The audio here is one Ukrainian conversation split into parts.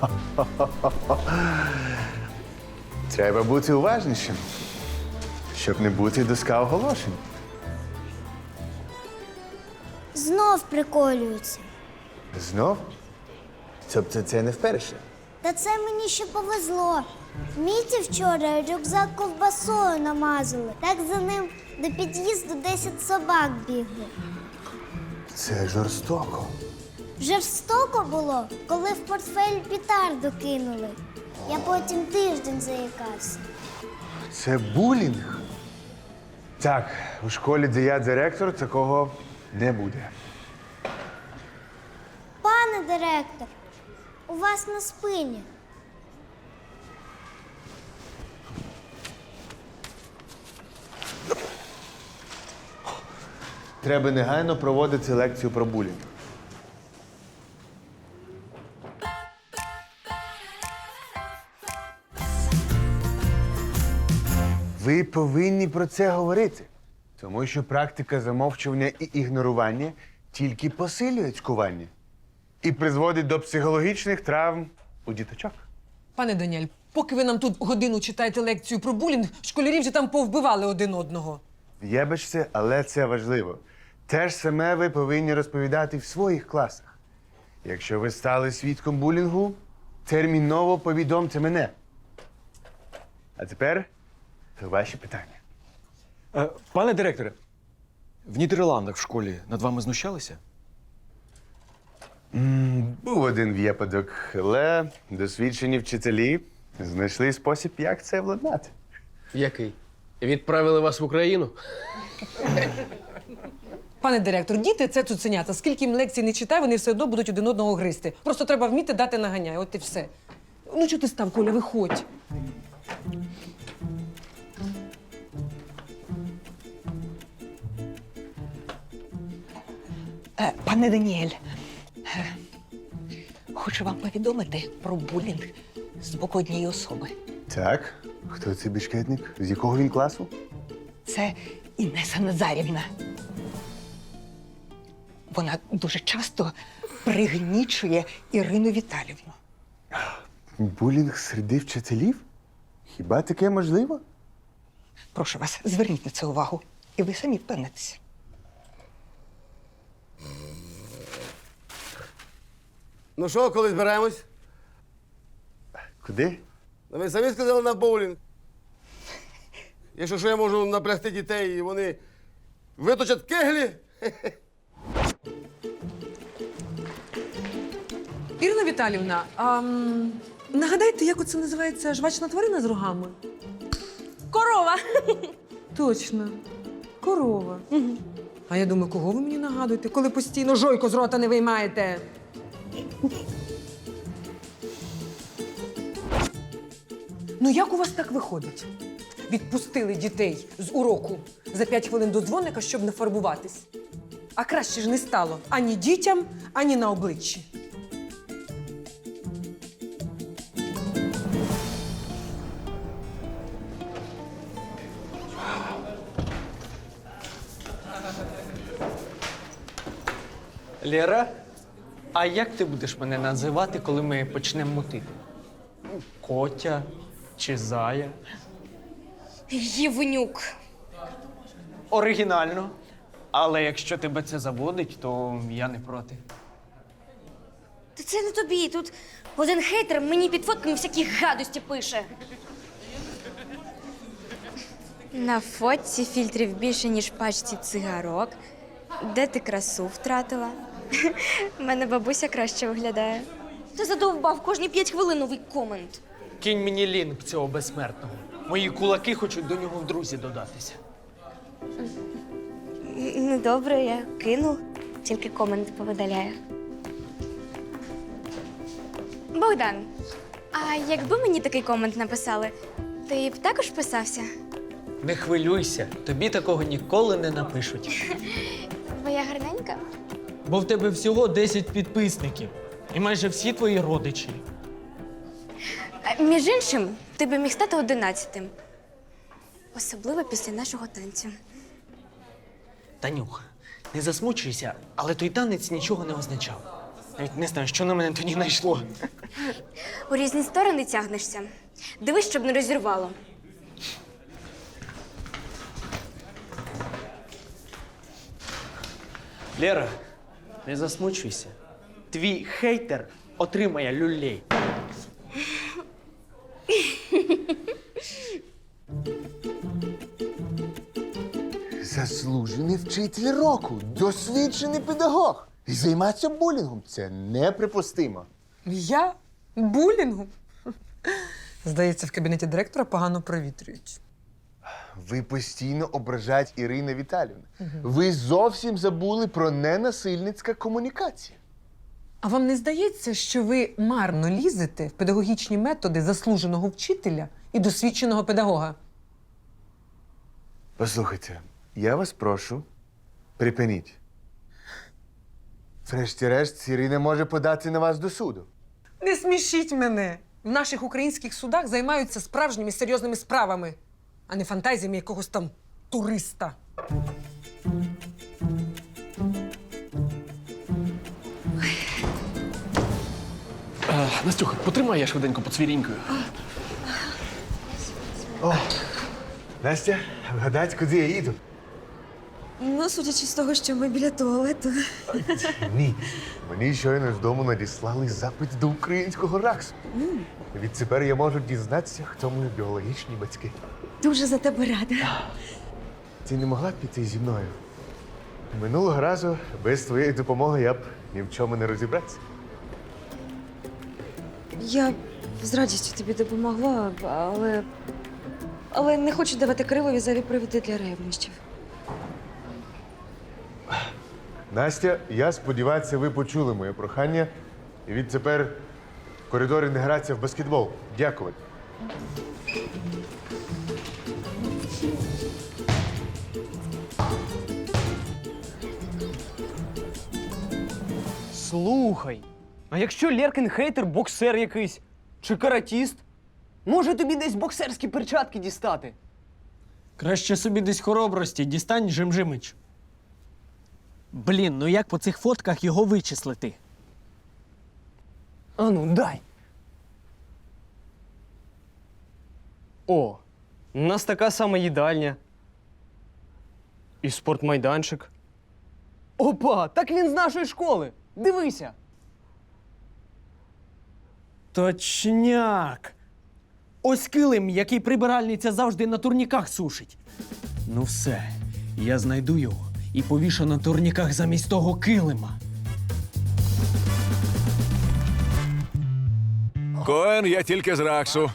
Треба бути уважнішим, щоб не бути доска оголошень. Знов приколюються. Знов? Тобто це не вперше. Та це мені ще повезло. Міті вчора рюкзак ковбасою намазали. Так за ним до під'їзду 10 собак бігли. Це жорстоко. Вже жорстоко було, коли в портфель пітарду кинули. Я потім тиждень заїкався. Це булінг. Так, у школі, де я директор, такого не буде. Пане директор, у вас на спині. Треба негайно проводити лекцію про булінг. Ви повинні про це говорити, тому що практика замовчування і ігнорування тільки посилює цькування і призводить до психологічних травм у діточок. Пане Даніель, поки ви нам тут годину читаєте лекцію про булінг, школярі вже там повбивали один одного. Вибачте, але це важливо. Те ж саме ви повинні розповідати в своїх класах. Якщо ви стали свідком булінгу, терміново повідомте мене. А тепер ваші питання. Е, Пане директоре, в Нідерландах в школі над вами знущалися? Був один випадок, але досвідчені вчителі знайшли спосіб, як це владнати. Який? Відправили вас в Україну? Пане директор, діти це цуценята. Скільки їм лекцій не читай, вони все одно будуть один одного гризти. Просто треба вміти дати наганяй, от і все. Ну, чого ти став, Коля, виходь. Е, Пане Даніель, е, хочу вам повідомити про булінг з боку однієї особи. Так, хто цей бішкетник? З якого він класу? Це Інеса Назарівна. Вона дуже часто пригнічує Ірину Віталівну. Булінг серед вчителів? Хіба таке можливо? Прошу вас, зверніть на це увагу, і ви самі впевнитеся. Ну що, коли збираємось? Куди? Ну, Ви самі сказали на боулінг. Якщо що я можу напрягти дітей, і вони виточать кеглі. Ірина Віталівна, а, м, нагадайте, як оце називається жвачна тварина з рогами? Корова. Точно. Корова. А я думаю, кого ви мені нагадуєте, коли постійно жойку з рота не виймаєте? Ну як у вас так виходить? Відпустили дітей з уроку за п'ять хвилин до дзвоника, щоб нафарбуватись. А краще ж не стало ані дітям, ані на обличчі. Лєра, а як ти будеш мене називати, коли ми почнемо мутити? Котя чи зая? Євнюк. Оригінально. Але якщо тебе це заводить, то я не проти. Та це не тобі. Тут один хейтер мені під фотками всякі гадості пише. На фотці фільтрів більше, ніж пачці цигарок. Де ти красу втратила? У мене бабуся краще виглядає. Ти задовбав кожні п'ять хвилин новий комент. Кинь мені лінк цього безсмертного. Мої кулаки хочуть до нього в друзі додатися. Ну, добре, я кину, тільки комент повидаляю. Богдан, а якби мені такий комент написали, ти б також писався? Не хвилюйся, тобі такого ніколи не напишуть. Бо я гарненька? Бо в тебе всього 10 підписників. І майже всі твої родичі. А, Між іншим, ти би міг стати одинадцятим. Особливо після нашого танцю. Танюха, не засмучуйся, але той танець нічого не означав. Навіть не знаю, що на мене тоді знайшло. У різні сторони тягнешся. Дивись, щоб не розірвало. Лера, не засмучуйся. Твій хейтер отримає люлей. Заслужений вчитель року, досвідчений педагог. І займатися булінгом це неприпустимо. Я? Булінгом? Здається, в кабінеті директора погано провітрюють. Ви постійно ображаєте Ірина Віталівна. Ви зовсім забули про ненасильницька комунікація. А вам не здається, що ви марно лізете в педагогічні методи заслуженого вчителя і досвідченого педагога? Послухайте, я вас прошу, припиніть. Врешті-решт, Ірина може подати на вас до суду. Не смішіть мене. В наших українських судах займаються справжніми серйозними справами, а не фантазіями якогось там туриста. Настюха, потримай я швиденько поцвірінькою. Настя, вгадать, куди я їду? Ну, судячи з того, що ми біля туалету. Ні. Мені щойно з дому надіслали запит до українського РАКСу. Відтепер я можу дізнатися, хто мої біологічні батьки. Дуже за тебе рада. Ти не могла б піти зі мною? Минулого разу без твоєї допомоги я б ні в чому не розібрався. Я з радістю тобі допомогла, але. Але не хочу давати Кирилові зайві приводи для ревнощів. Настя, я сподіваюся, ви почули моє прохання. І відтепер в коридорі не граться в баскетбол. Дякую. Слухай, а якщо Леркин хейтер боксер якийсь чи каратіст, може тобі десь боксерські перчатки дістати? Краще собі десь хоробрості дістань Жимжимич. Блін, ну як по цих фотках його вичислити? Ану, дай. О, у нас така сама їдальня. І спортмайданчик. Опа, так він з нашої школи. Дивися. Точняк. Ось килим, який прибиральниця завжди на турніках сушить. Ну все, я знайду його і повішу на турніках замість того килима. Коен, я тільки з Раксу.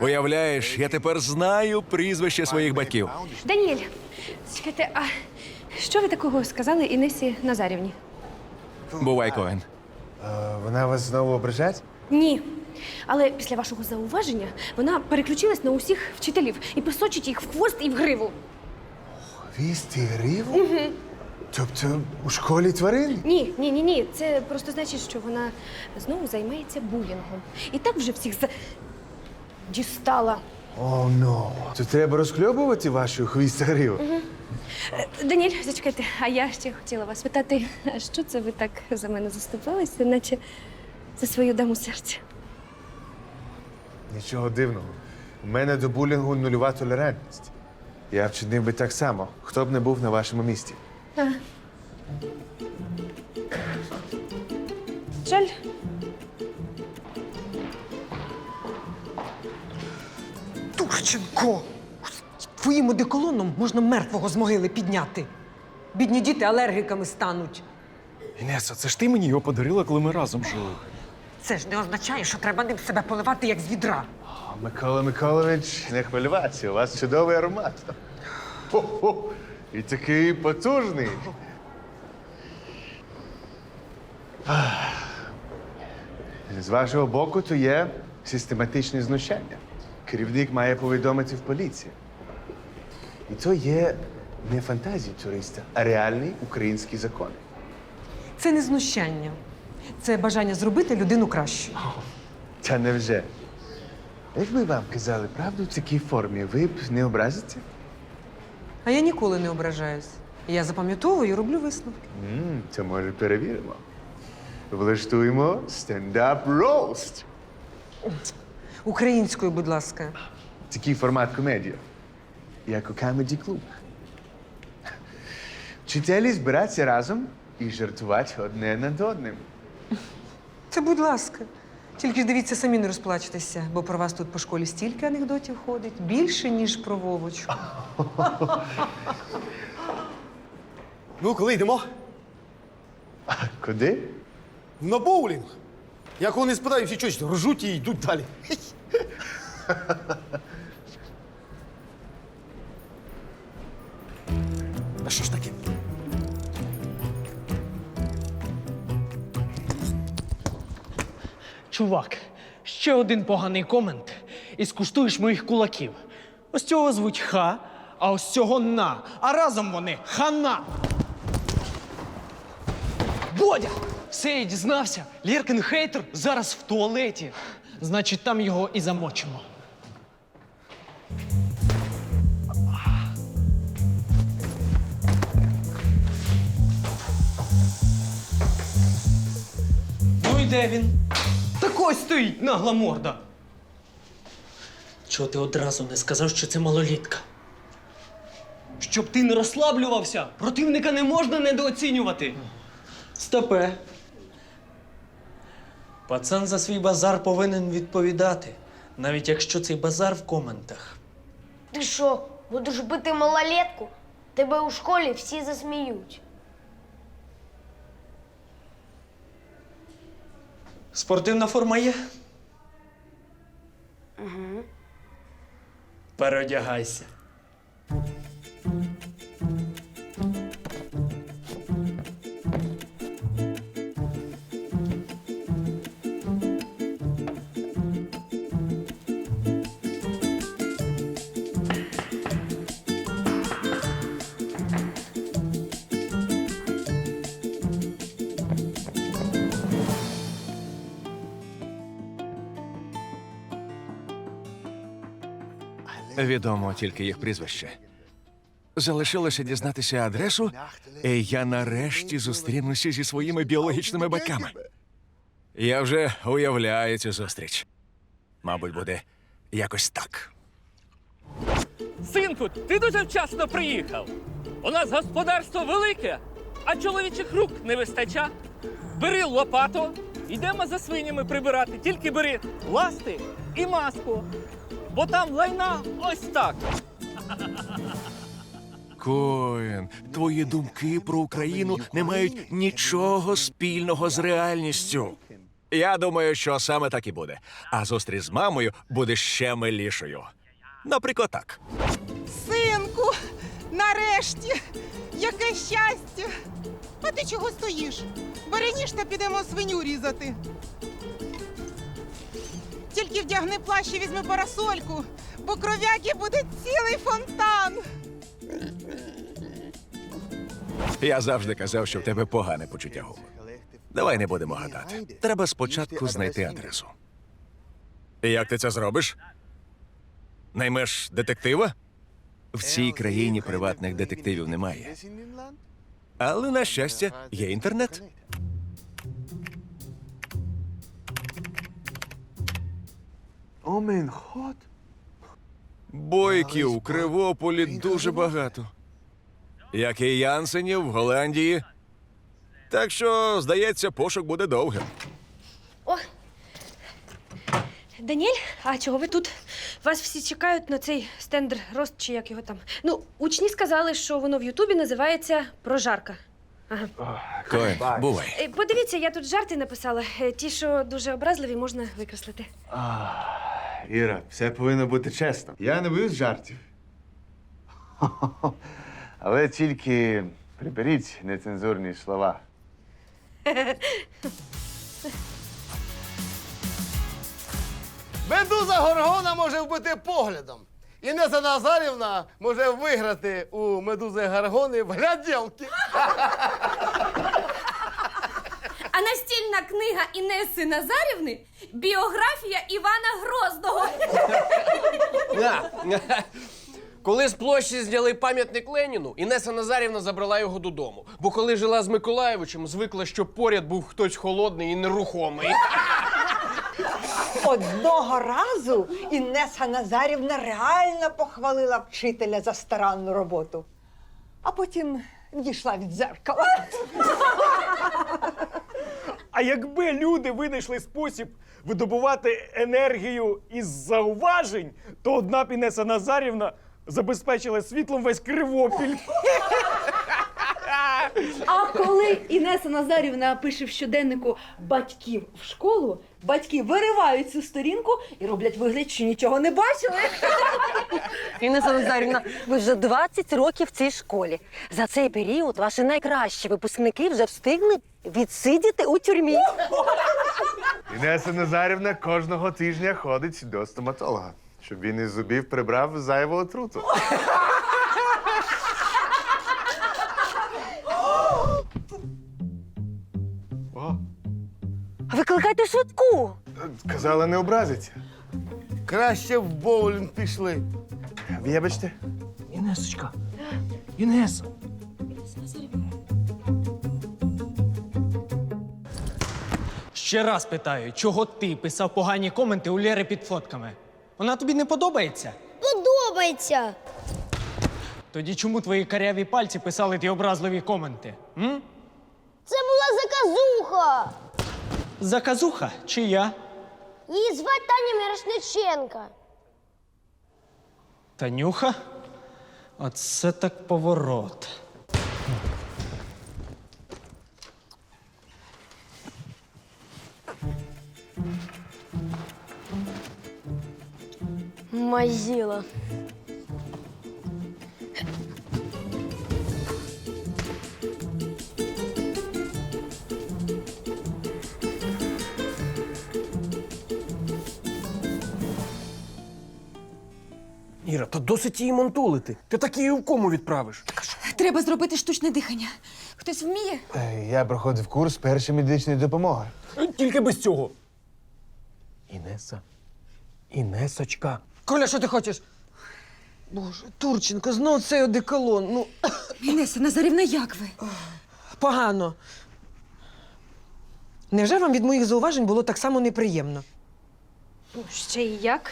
Уявляєш, я тепер знаю прізвище своїх батьків. Даніель, чекайте, а що ви такого сказали Інесі Назарівні? Бувай, Коен. А, вона вас знову ображає? Ні. Але після вашого зауваження вона переключилась на усіх вчителів і писочить їх в хвост і в гриву. Вісти гриву? Угу. Тобто у школі тварин? Ні, ні, ні, ні. Це просто значить, що вона знову займається булінгом. І так вже всіх за... дістала. О, ну. То треба розхльобувати вашу хвіст гриву. Е, Даніель, зачекайте, а я ще хотіла вас питати, а що це ви так за мене заступилися, наче за свою даму серця? Нічого дивного. У мене до булінгу нульова толерантність. Я вчинив би так само, хто б не був на вашому місці. Жаль. Турченко! Твоїм одеколоном можна мертвого з могили підняти. Бідні діти алергіками стануть. Інеса, це ж ти мені його подарила, коли ми разом жили. Це ж не означає, що треба ним себе поливати, як з відра. Микола Миколович, не хвилюватися, у вас чудовий аромат. Хо-хо! І такий потужний. Ах. З вашого боку, то є систематичне знущання. Керівник має повідомити в поліцію. І то є не фантазії туриста, а реальний український закон. Це не знущання. Це бажання зробити людину кращою. Та невже? Якби вам казали правду в такій формі, ви б не образите? А я ніколи не ображаюсь. Я запам'ятовую і роблю висновки. М, Це може перевіримо. влаштуємо стендап роуст. Українською, будь ласка. Такий формат комедія, як у Comedy Club. Вчителі збираються разом і жартувати одне над одним. Це будь ласка. Тільки ж дивіться, самі не розплачтеся, бо про вас тут по школі стільки анекдотів ходить, більше, ніж про Вовочку. Ну, коли йдемо? Куди? На боулінг. Я кого не спитаю, всі чогось ржуть і йдуть далі. А що ж таке? Чувак, ще один поганий комент і скуштуєш моїх кулаків. Ось цього звуть ха, а ось цього на. А разом вони хана. Бодя! Все, я дізнався. Лєркин хейтер зараз в туалеті. Значить, там його і замочимо. Ну і де він? Так ось стоїть нагла морда. Чого ти одразу не сказав, що це малолітка? Щоб ти не розслаблювався, противника не можна недооцінювати. Стопе. Пацан за свій базар повинен відповідати, навіть якщо цей базар в коментах. Ти що, будеш бити малолетку? Тебе у школі всі засміють. Спортивна форма є? Угу. Переодягайся. Відомо тільки їх прізвище. Залишилося дізнатися адресу, і я нарешті зустрінуся зі своїми біологічними батьками. Я вже уявляю цю зустріч. Мабуть, буде якось так. Синку, ти дуже вчасно приїхав. У нас господарство велике, а чоловічих рук не вистача. Бери лопату, йдемо за свинями прибирати. Тільки бери ласти і маску. Бо там лайна ось так. Коен, твої думки про Україну не мають нічого спільного з реальністю. Я думаю, що саме так і буде. А зустріч з мамою буде ще милішою. Наприклад, так. Синку, нарешті, яке щастя! А ти чого стоїш? Бери ніж та підемо свиню різати. Тільки вдягни плащ і візьми парасольку, бо кров'яки буде цілий фонтан. Я завжди казав, що в тебе погане почуття гумору. Давай не будемо гадати. Треба спочатку знайти адресу. Як ти це зробиш? Наймеш детектива? В цій країні приватних детективів немає. Але, на щастя, є інтернет. Омен хот. Бойків у Кривополі дуже багато. Як і Янсенів в Голландії. Так що, здається, пошук буде довгим. О! Даніель, а чого ви тут? Вас всі чекають на цей стендер рост чи як його там. Ну, учні сказали, що воно в Ютубі називається Прожарка. Ага. Коен, бувай. Е, Подивіться, я тут жарти написала. Е, Ті, що дуже образливі, можна викреслити. Іра, все повинно бути чесно. Я не боюсь жартів. Але тільки приберіть нецензурні слова. Медуза Горгона може вбити поглядом. Інеса Назарівна може виграти у медузи Гаргони в гляділки. А настільна книга Інеси Назарівни біографія Івана Грозного. Коли з площі зняли пам'ятник Леніну, Інеса Назарівна забрала його додому. Бо коли жила з Миколаєвичем, звикла, щоб поряд був хтось холодний і нерухомий. Одного разу Інеса Назарівна реально похвалила вчителя за старанну роботу, а потім відійшла від дзеркала. А якби люди винайшли спосіб видобувати енергію із зауважень, то одна б Інеса Назарівна забезпечила світлом весь кривопіль. А коли Інеса Назарівна пише в щоденнику батьків в школу, батьки виривають цю сторінку і роблять вигляд, що нічого не бачили. Інеса Назарівна, ви вже 20 років в цій школі. За цей період ваші найкращі випускники вже встигли відсидіти у тюрмі. Інеса Назарівна кожного тижня ходить до стоматолога, щоб він із зубів прибрав зайву отруту. Викликайте швидку. Казала, не образиться. Краще в боулінг пішли. Вибачте. Інесочка. Інес. Ще раз питаю, чого ти писав погані коменти у Лєри під фотками? Вона тобі не подобається? Подобається. Тоді чому твої каряві пальці писали ті образливі коменти? М? Це була заказуха. Заказуха чи я? Її звати Таня Мірошниченка. Танюха? Оце так поворот. Мазіла. Іра, та досить її монтулити. Ти так її в кому відправиш. Треба зробити штучне дихання. Хтось вміє? Е, Я проходив курс першої медичної допомоги. Тільки без цього. Інеса. Інесочка. Коля, що ти хочеш? Боже, Турченко, знов цей одеколон. Ну, Інеса Назарівна, як ви? погано. Невже вам від моїх зауважень було так само неприємно? Ще і як?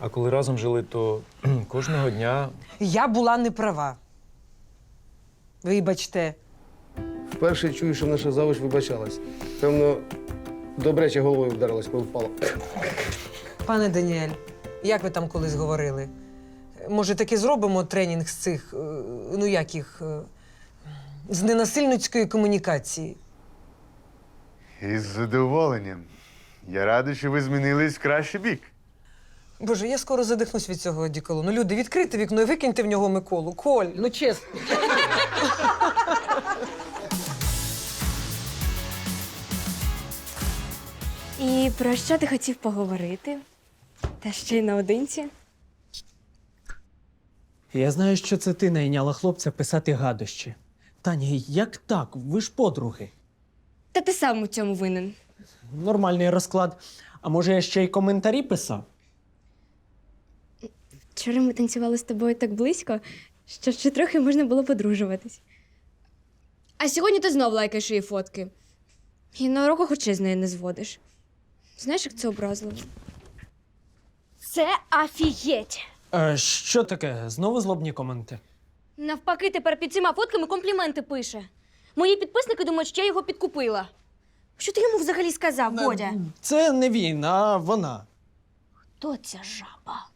А коли разом жили, то кожного дня Я була не права. Вибачте. Вперше чую, що наша завуч вибачалась. Певно, добряче головою вдарилась, коли впала. Пане Даніель, як ви там колись говорили? Може, таки зробимо тренінг з цих, е, ну як їх, е, з ненасильницької комунікації? Із задоволенням. Я радий, що ви змінились в кращий бік. Боже, я скоро задихнусь від цього одіколону. Люди, відкрийте вікно і викиньте в нього Миколу. Коль, ну чесно. І про що ти хотів поговорити? Та ще й наодинці? Я знаю, що це ти найняла хлопця писати гадощі. Таня, як так? Ви ж подруги. Та ти сам у цьому винен. Нормальний розклад. А може, я ще й коментарі писав? Вчора ми танцювали з тобою так близько, що ще трохи можна було подружуватись. А сьогодні ти знов лайкаєш її фотки. І на уроках очей з неї не зводиш. Знаєш, як це образливо? Це афієть. Е, що таке? Знову злобні коменти? Навпаки, тепер під цими фотками компліменти пише. Мої підписники думають, що я його підкупила. Що ти йому взагалі сказав, Бодя? Це не він, а вона. Хто ця жаба?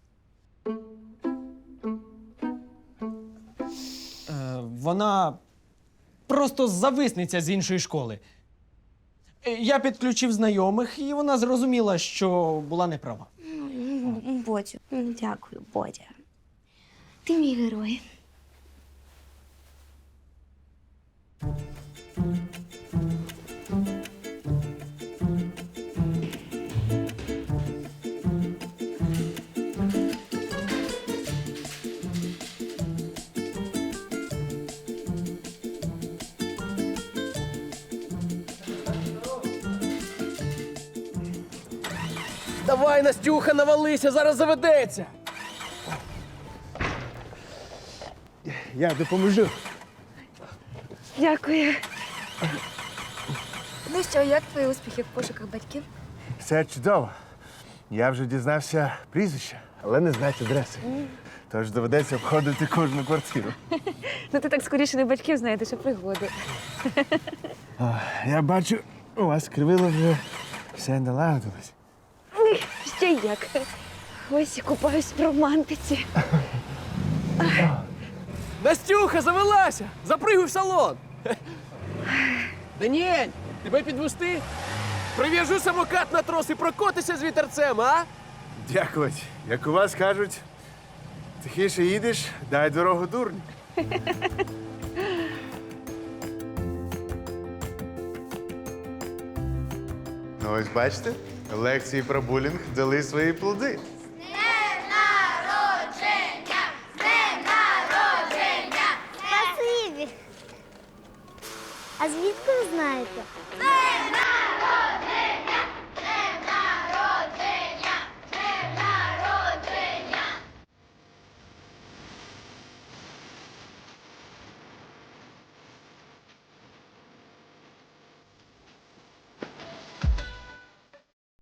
Е, вона просто зависниця з іншої школи. Е, Я підключив знайомих, і вона зрозуміла, що була неправа. Бодю, дякую, Бодя. Ти мій герой. Давай, Настюха, навалися, зараз заведеться. я допоможу. Дякую. Ну що, як твої успіхи в пошуках батьків? Все чудово. Я вже дізнався прізвище, але не знаю адреси. Тож доведеться обходити кожну квартиру. Ну ти так скоріше не батьків знаєте, що пригоди. Я бачу, у вас кривило вже все налагодилось. Як. Ось і купаюсь в романтиці. Настюха, завелася! Запригуй в салон! Даніель, тебе підвести? Прив'яжу самокат на трос і прокотися з вітерцем, а? Дякувати. Як у вас кажуть, тихіше їдеш, дай дорогу дурню. ну ось бачите, лекції про булінг дали свої плоди.